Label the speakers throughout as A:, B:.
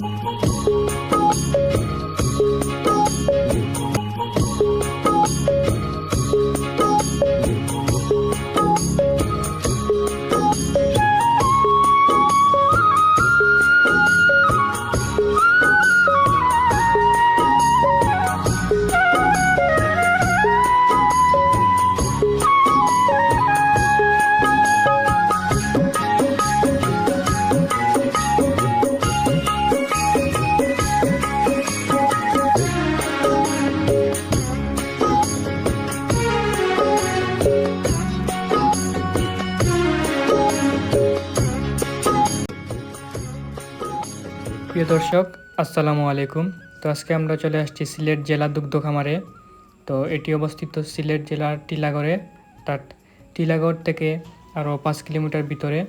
A: Thank you. প্রিয় দর্শক, আসসালামু আলাইকুম। তো আজকে আমরা চলে আসছি সিলেট জেলা দুগ্ধ খামারে। তো এটি অবস্থিত সিলেট জেলার টিলাগড়ে, অর্থাৎ টিলাগড় থেকে আরও পাঁচ কিলোমিটার ভিতরে।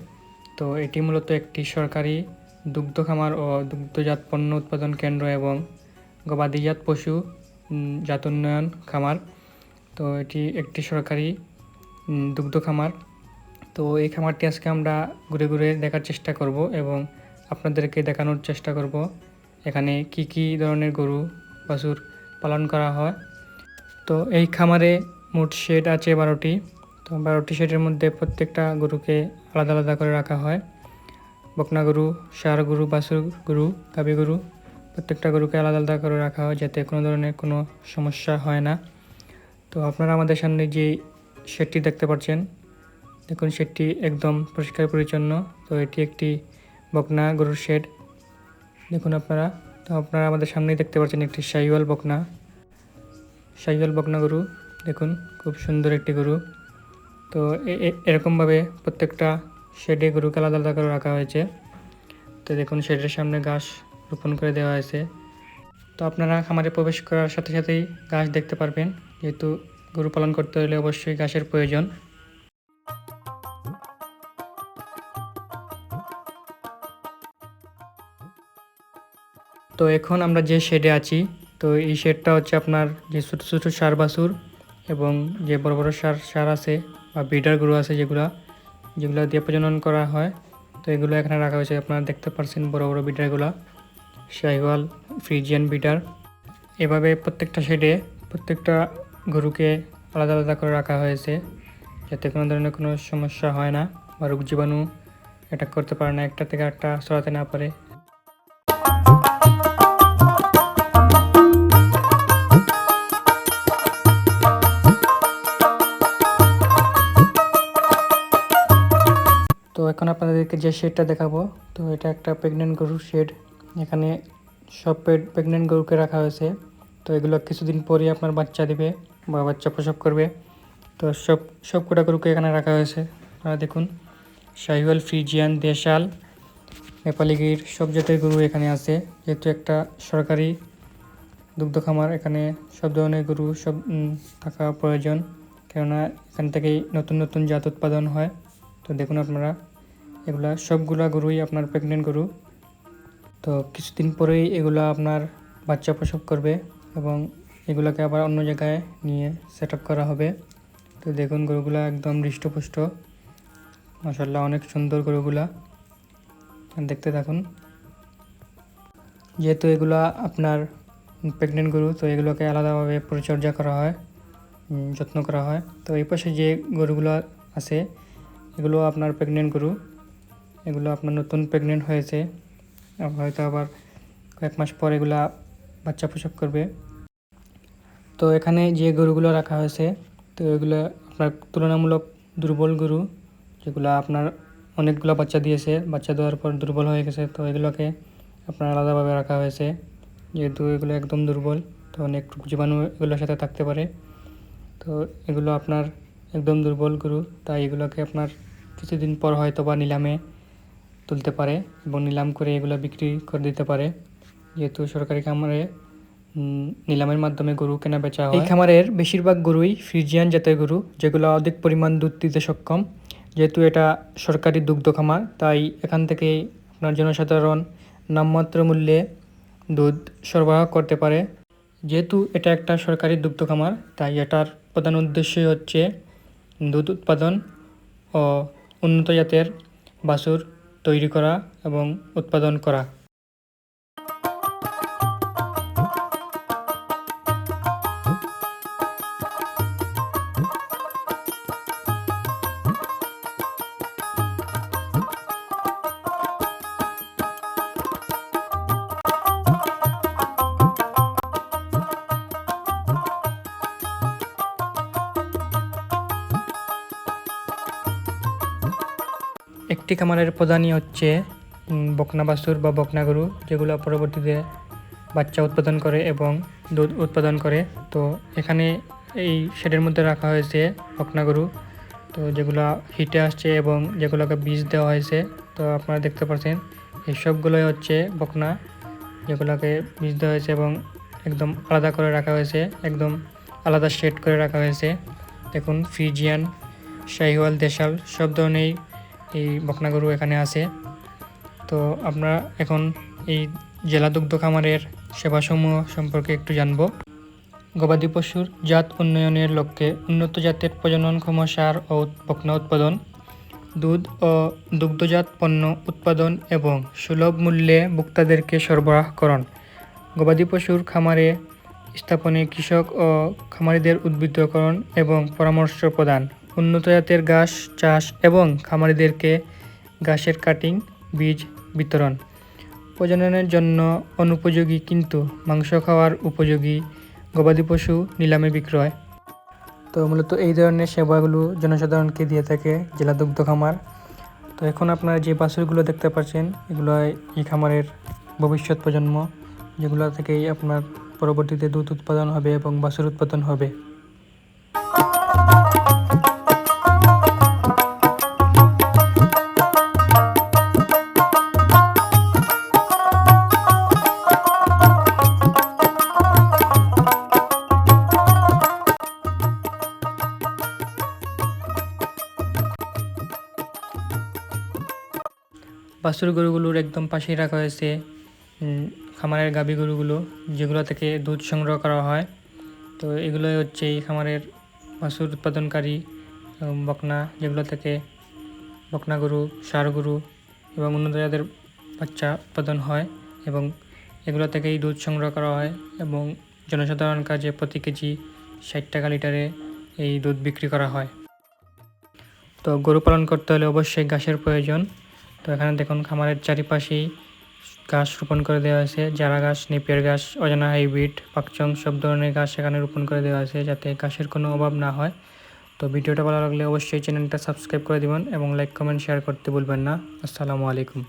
A: তো এটি মূলত একটি সরকারি দুগ্ধ খামার ও দুগ্ধজাত পণ্য উৎপাদন কেন্দ্র এবং গবাদিজাত পশু জাত উন্নয়ন খামার। তো এটি একটি সরকারি দুগ্ধ খামার। তো এই খামারটি আজকে আমরা ঘুরে ঘুরে দেখার চেষ্টা করব এবং আপনাদেরকে দেখানোর চেষ্টা করব। এখানে কি কি ধরনের গরু বাছুর পালন করা হয়। তো এই খামারে মোট শেড আছে বারোটি। তো বারোটি শেডের মধ্যে প্রত্যেকটা গরুকে আলাদা আলাদা করে রাখা হয়। বকনা গরু সার গরু, বাছুর গরু, গাভী গরু প্রত্যেকটা গরুকে আলাদা আলাদা করে রাখা হয় যাতে কোনো ধরনের কোনো সমস্যা হয় না। তো আপনারা আমাদের সামনে যে শেডটি দেখতে পাচ্ছেন, দেখুন শেডটি একদম পরিষ্কার পরিচ্ছন্ন। তো এটি একটি বকনা, গরুর শেড। দেখুন আপনারা, তো আপনারা আমাদের সামনেই দেখতে পাচ্ছেন একটি শাহিওয়াল বকনা। শাহিওয়াল বকনা গরু, দেখুন, খুব সুন্দর একটি গরু। তো এরকমভাবে প্রত্যেকটা শেডে গরুকে আলাদা আলাদা করে রাখা হয়েছে। তো দেখুন, শেডের সামনে ঘাস রোপণ করে দেওয়া হয়েছে। তো আপনারা খামারে প্রবেশ করার সাথে সাথেই ঘাস দেখতে পারবেন। যেহেতু গরু পালন করতে হলে অবশ্যই ঘাসের প্রয়োজন। তো এখন আমরা যে শেডে আছি, তো এই শেডটা হচ্ছে আপনার যে ছোটো ছোটো সার বাছুর এবং যে বড় বড় সার সার আছে বা ব্রিডার গরু আছে যেগুলা, যেগুলো দিয়ে প্রজনন করা হয়, তো এগুলো এখানে রাখা হয়েছে। আপনারা দেখতে পাচ্ছেন বড় বড় বিডারগুলো শাহিওয়াল ফ্রিজিয়ান বিডার এভাবে প্রত্যেকটা শেডে প্রত্যেকটা গরুকে আলাদা আলাদা করে রাখা হয়েছে, যাতে কোনো ধরনের কোনো সমস্যা হয় না বা রোগ জীবাণু অ্যাটাক করতে পারে না, একটা থেকে একটা ছড়াতে না পারে। এখন আপনাদেরকে যে শেডটা দেখাবো, তো এটা একটা প্রেগনেন্ট গরুর শেড এখানে সব পেড প্রেগনেন্ট গরুকে রাখা হয়েছে। তো এগুলো কিছুদিন পরেই আপনার বাচ্চা দিবে বা বাচ্চা প্রসব করবে। তো সব সব কটা গরুকে এখানে রাখা হয়েছে। আপনারা দেখুন, শাহিওয়াল, ফ্রিজিয়ান, দেশাল, নেপালি গির, সব জাতের গরু এখানে আছে। যেহেতু একটা সরকারি দুগ্ধ খামার, এখানে সব ধরনের গরু, সব থাকা প্রয়োজন। কেননা এখান থেকেই নতুন নতুন জাত উৎপাদন হয়। তো দেখুন আপনারা এগুলা সবগুলা গরুই আপনার প্রেগনেন্ট গরু। তো কিছুদিন পরেই এগুলা আপনার বাচ্চা প্রসব করবে এবং এগুলাকে আবার অন্য জায়গায় নিয়ে সেট করা হবে। তো দেখুন গরুগুলা একদম হৃষ্টপুষ্ট। মাসাল্লাহ অনেক সুন্দর গরুগুলা। দেখতে থাকুন। যেহেতু এগুলা আপনার প্রেগনেন্ট গরু, তো এগুলোকে আলাদাভাবে পরিচর্যা করা হয় যত্ন করা হয়। তো এই পাশে যে গরুগুলো আছে, এগুলো আপনার প্রেগনেন্ট গরু। এগুলো আপনার নতুন প্রেগনেন্ট হয়েছে হয়তো আবার কয়েক মাস পর এগুলা বাচ্চা প্রসব করবে। তো এখানে যে গরুগুলো রাখা হয়েছে, তো এগুলো আপনার তুলনামূলক দুর্বল গরু, যেগুলো আপনার অনেকগুলো বাচ্চা দিয়েছে, বাচ্চা দেওয়ার পর দুর্বল হয়ে গেছে, তো এগুলোকে আপনার আলাদাভাবে রাখা হয়েছে। যেহেতু এগুলো একদম দুর্বল, তো অনেক জীবাণু এগুলোর সাথে থাকতে পারে। তো এগুলো আপনার একদম দুর্বল গরু, তাই এগুলোকে আপনার কিছুদিন পর হয়তো বা নিলামে তুলতে পারে এবং নিলাম করে এগুলো বিক্রি করে দিতে পারে। যেহেতু সরকারি খামারে নিলামের মাধ্যমে গরু কেনা বেচা হয়। এই খামারের বেশিরভাগ গরুই ফ্রিজিয়ান জাতের গরু, যেগুলো অধিক পরিমাণ দুধ দিতে সক্ষম। যেহেতু এটা সরকারি দুগ্ধ খামার, তাই এখান থেকে আপনার জনসাধারণ নামমাত্র মূল্যে দুধ সরবরাহ করতে পারে। যেহেতু এটা একটা সরকারি দুগ্ধ খামার, তাই এটার প্রধান উদ্দেশ্যই হচ্ছে দুধ উৎপাদন ও উন্নত জাতের বাছুর তৈরি করা এবং উৎপাদন করা। একটি খামারের প্রধানই হচ্ছে বকনা বাছুর বা বকনা গরু, যেগুলো পরবর্তীতে বাচ্চা উৎপাদন করে এবং দুধ উৎপাদন করে। তো এখানে এই শেডের মধ্যে রাখা হয়েছে বকনা গরু। তো যেগুলো হিটে আসছে এবং যেগুলোকে বীজ দেওয়া হয়েছে, তো আপনারা দেখতে পাচ্ছেন এই সবগুলোই হচ্ছে বকনা, যেগুলোকে বীজ দেওয়া হয়েছে এবং একদম আলাদা করে রাখা হয়েছে, একদম আলাদা শেড করে রাখা হয়েছে। দেখুন, ফিজিয়ান, শাহিওয়াল, দেশাল, সব ধরনেরই এই বকনা গরু এখানে আছে। তো আমরা এখন এই জেলা দুগ্ধ খামারের সেবাসমূহ সম্পর্কে একটু জানব। গবাদি পশুর জাত উন্নয়নের লক্ষ্যে উন্নত জাতের প্রজননক্ষম সার ও বকনা উৎপাদন, দুধ ও দুগ্ধজাত পণ্য উৎপাদন এবং সুলভ মূল্যে ভোক্তাদেরকে সরবরাহকরণ। গবাদি পশুর খামারে স্থাপনে কৃষক ও খামারিদের উদ্বৃত্তকরণ এবং পরামর্শ প্রদান। উন্নত জাতের ঘাস, চাষ এবং খামারিদেরকে ঘাসের কাটিং, বীজ বিতরণ। প্রজননের জন্য অনুপযোগী কিন্তু মাংস খাওয়ার উপযোগী গবাদি পশু নিলামে বিক্রয়। তো মূলত এই ধরনের সেবাগুলো জনসাধারণকে দিয়ে থাকে জেলা দুগ্ধ খামার। তো এখন আপনারা যে বাছুরগুলো দেখতে পাচ্ছেন, এগুলো এই খামারের ভবিষ্যৎ প্রজন্ম, যেগুলো থেকেই আপনার পরবর্তীতে দুধ উৎপাদন হবে এবং বাছুর উৎপাদন হবে। বাছুর গরুগুলোর একদম পাশেই রাখা হয়েছে খামারের গাভী গরুগুলো, যেগুলো থেকে দুধ সংগ্রহ করা হয়। তো এগুলোই হচ্ছে এই খামারের বাছুর উৎপাদনকারী বকনা, যেগুলো থেকে বকনা গরু, ষাঁড় গরু এবং উন্নত জাতের বাচ্চা উৎপাদন হয় এবং এগুলো থেকেই দুধ সংগ্রহ করা হয় এবং জনসাধারণ কাজে প্রতি কেজি ষাট টাকা লিটারে এই দুধ বিক্রি করা হয়। তো গরু পালন করতে হলে অবশ্যই ঘাসের প্রয়োজন। তো এখানে দেখুন খামারের চারিপাশেই গাছ রোপণ করে দেওয়া আছে জারা গাছ, নেপিয়ার গাছ, অজানা হাইব্রিড, পাকচং সব ধরনের গাছ এখানে রোপণ করে দেওয়া আছে যাতে গাছের কোনো অভাব না হয়। তো ভিডিওটা ভালো লাগলে অবশ্যই চ্যানেলটা সাবস্ক্রাইব করে দিবেন এবং লাইক, কমেন্ট, শেয়ার করতে ভুলবেন না। আসসালামু আলাইকুম।